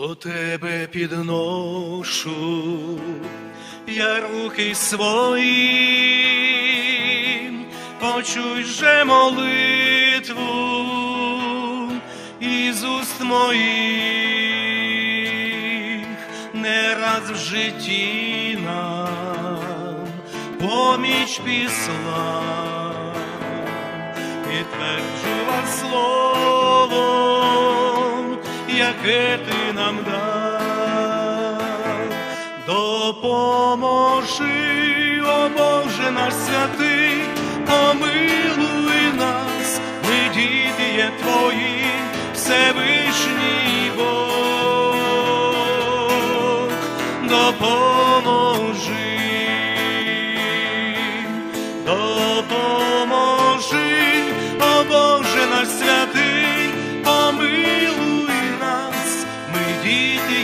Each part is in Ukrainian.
До тебе підношу я руки свої, почуй же молитву із уст моїх, не раз в житті нам поміч післа, підтверджував словом, яке ти нам дав, допоможи, о Боже наш святий, помилуй нас, ми діти є твої, Всевишній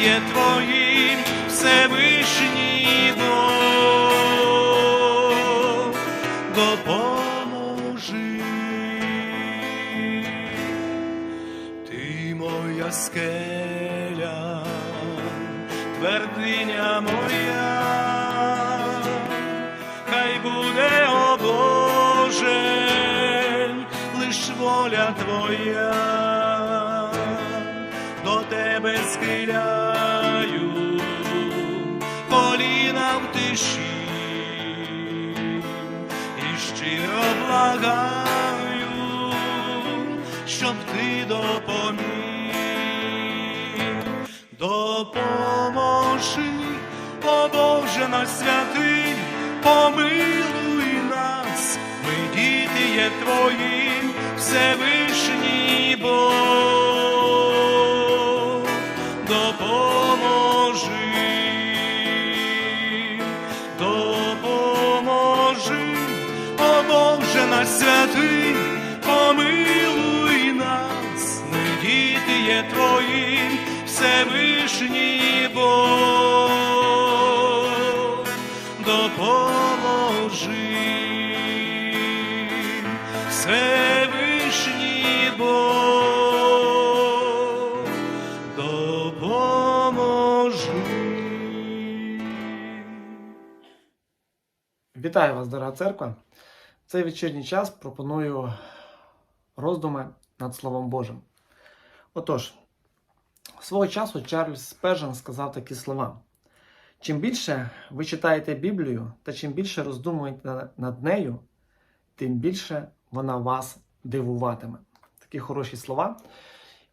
є твої, Всевишній Бог, допоможи. Ти моя скеля, твердиня моя, хай буде, о Боже, лиш воля Твоя, щиро благаю, щоб ти допоміг, допоможи, о Боже наш святий, помилуй нас, ми діти є твої, Всевишній Бог, допоможи, Всевишній Бог, допоможи, Всевишній Бог, допоможи. Вітаю вас, дорога церква. В цей вечірній час пропоную роздуми над Словом Божим. Отож, свого часу Чарльз Спержен сказав такі слова: чим більше ви читаєте Біблію та чим більше роздумуєте над нею, тим більше вона вас дивуватиме. Такі хороші слова.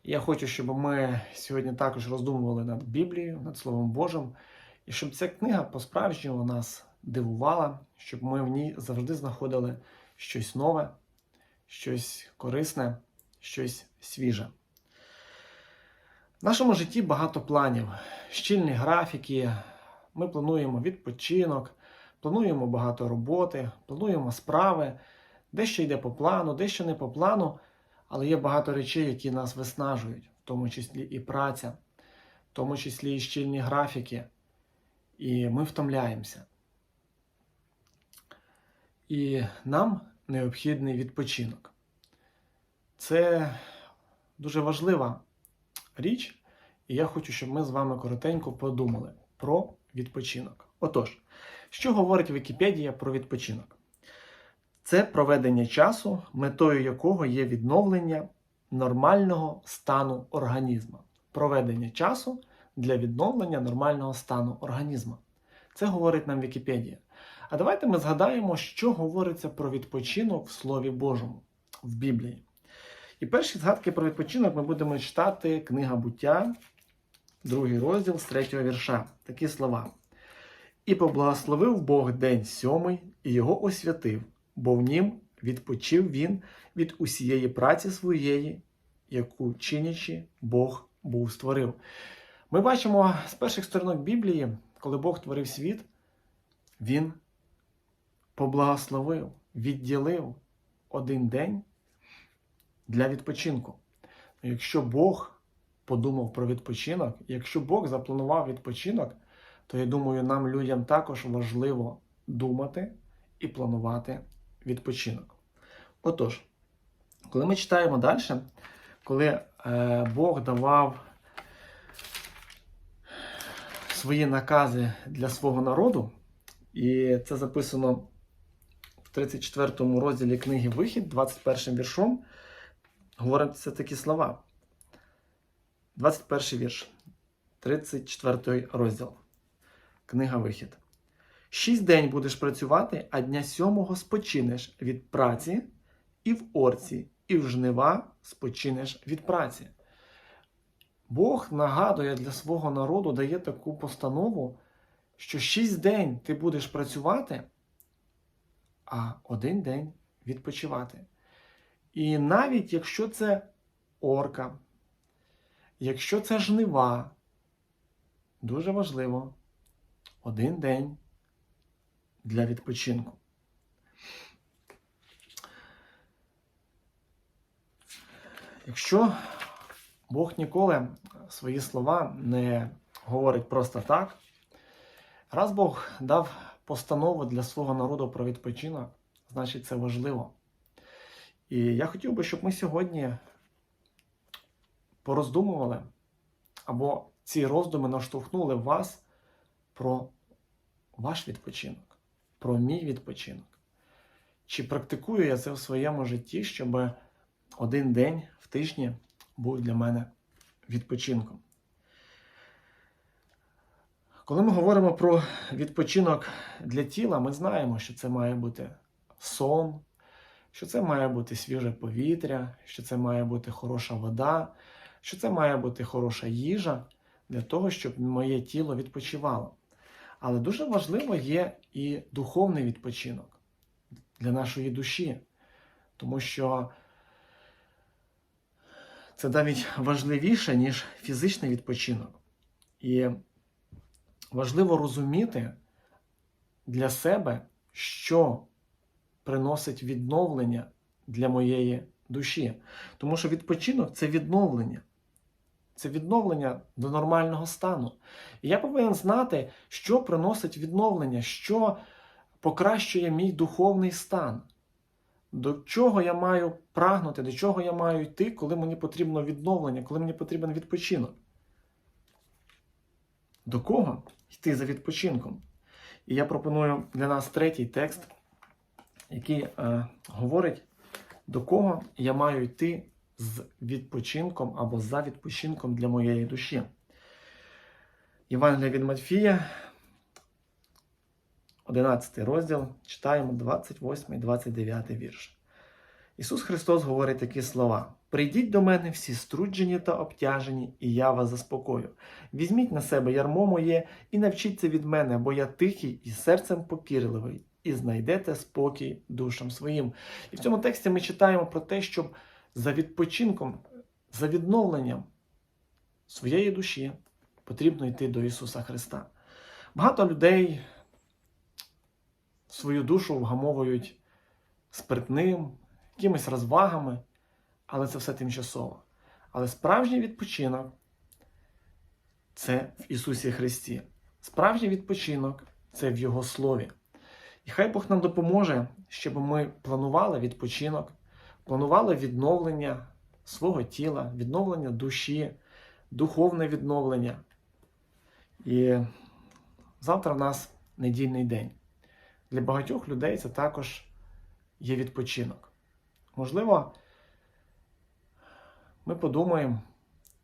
Я хочу, щоб ми сьогодні також роздумували над Біблією, над Словом Божим, і щоб ця книга по-справжньому нас дивувала, щоб ми в ній завжди знаходили щось нове, щось корисне, щось свіже. В нашому житті багато планів, щільні графіки. Ми плануємо відпочинок, плануємо багато роботи, плануємо справи, дещо йде по плану, дещо не по плану, але є багато речей, які нас виснажують, в тому числі і праця, в тому числі і щільні графіки. І ми втомляємося. І нам необхідний відпочинок. Це дуже важлива річ, і я хочу, щоб ми з вами коротенько подумали про відпочинок. Отож, що говорить Вікіпедія про відпочинок? Це проведення часу, метою якого є відновлення нормального стану організму. Проведення часу для відновлення нормального стану організму. Це говорить нам Вікіпедія. А давайте ми згадаємо, що говориться про відпочинок в Слові Божому в Біблії. І перші згадки про відпочинок ми будемо читати книга буття, другий розділ з третього вірша. Такі слова. І поблагословив Бог день сьомий і його освятив, бо в нім відпочив він від усієї праці своєї, яку чинячи Бог був створив. Ми бачимо з перших сторінок Біблії, коли Бог творив світ, Він поблагословив, відділив один день для відпочинку. Якщо Бог подумав про відпочинок, якщо Бог запланував відпочинок, то я думаю, нам, людям, також важливо думати і планувати відпочинок. Отож, коли ми читаємо далі, коли е, Бог давав свої накази для свого народу. І це записано в 34 розділі книги Вихід, 21 віршом. Говоряться такі слова. 21 вірш, 34 розділ. Книга Вихід. Шість день будеш працювати, а дня сьомого спочинеш від праці, і в орці, і в жнива спочинеш від праці. Бог нагадує для свого народу, дає таку постанову, що шість день ти будеш працювати, а один день відпочивати. І навіть якщо це орка, якщо це жнива, дуже важливо один день для відпочинку. Якщо Бог ніколи свої слова не говорить просто так, раз Бог дав постанову для свого народу про відпочинок, значить це важливо. І я хотів би, щоб ми сьогодні пороздумували, або ці роздуми наштовхнули вас про ваш відпочинок, про мій відпочинок. Чи практикую я це в своєму житті, щоб один день в тижні був для мене відпочинком? Коли ми говоримо про відпочинок для тіла, ми знаємо, що це має бути сон, що це має бути свіже повітря, що це має бути хороша вода, що це має бути хороша їжа для того, щоб моє тіло відпочивало. Але дуже важливо є і духовний відпочинок для нашої душі, тому що це навіть важливіше, ніж фізичний відпочинок. І важливо розуміти для себе, що приносить відновлення для моєї душі. Тому що відпочинок це відновлення. Це відновлення до нормального стану. І я повинен знати, що приносить відновлення, що покращує мій духовний стан. До чого я маю прагнути, до чого я маю йти, коли мені потрібно відновлення, коли мені потрібен відпочинок. До кого йти за відпочинком? І я пропоную для нас третій текст, який е, говорить, до кого я маю йти з відпочинком або за відпочинком для моєї душі. Євангелія від Матфія, 11 розділ, читаємо 28 29 вірш. Ісус Христос говорить такі слова: Прийдіть до мене всі струджені та обтяжені, і я вас заспокою. Візьміть на себе ярмо моє і навчіться від мене, бо я тихий і серцем покірливий, і знайдете спокій душам своїм. І в цьому тексті ми читаємо про те, щоб за відпочинком, за відновленням своєї душі потрібно йти до Ісуса Христа. Багато людей свою душу вгамовують спиртним, якимись розвагами, але це все тимчасово. Але справжній відпочинок це в Ісусі Христі. Справжній відпочинок це в Його Слові. І хай Бог нам допоможе, щоб ми планували відпочинок, планували відновлення свого тіла, відновлення душі, духовне відновлення. І завтра в нас недільний день. Для багатьох людей це також є відпочинок. Можливо, ми подумаємо,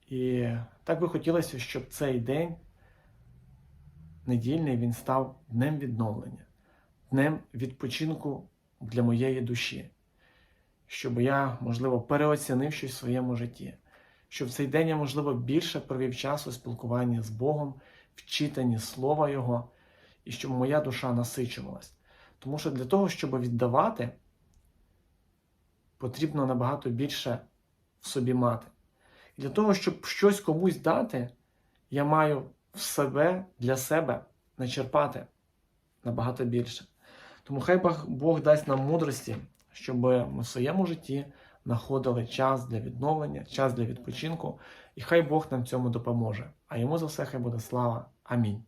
і так би хотілося, щоб цей день недільний він став днем відновлення, днем відпочинку для моєї душі, щоб я, можливо, переоцінив щось в своєму житті, щоб в цей день я, можливо, більше провів часу спілкування з Богом, в читанні Слова Його, і щоб моя душа насичувалась. Тому що для того, щоб віддавати, потрібно набагато більше в собі мати. І для того, щоб щось комусь дати, я маю в себе для себе начерпати набагато більше. Тому хай Бог дасть нам мудрості, щоб ми в своєму житті знаходили час для відновлення, час для відпочинку, і хай Бог нам цьому допоможе. А йому за все хай буде слава. Амінь.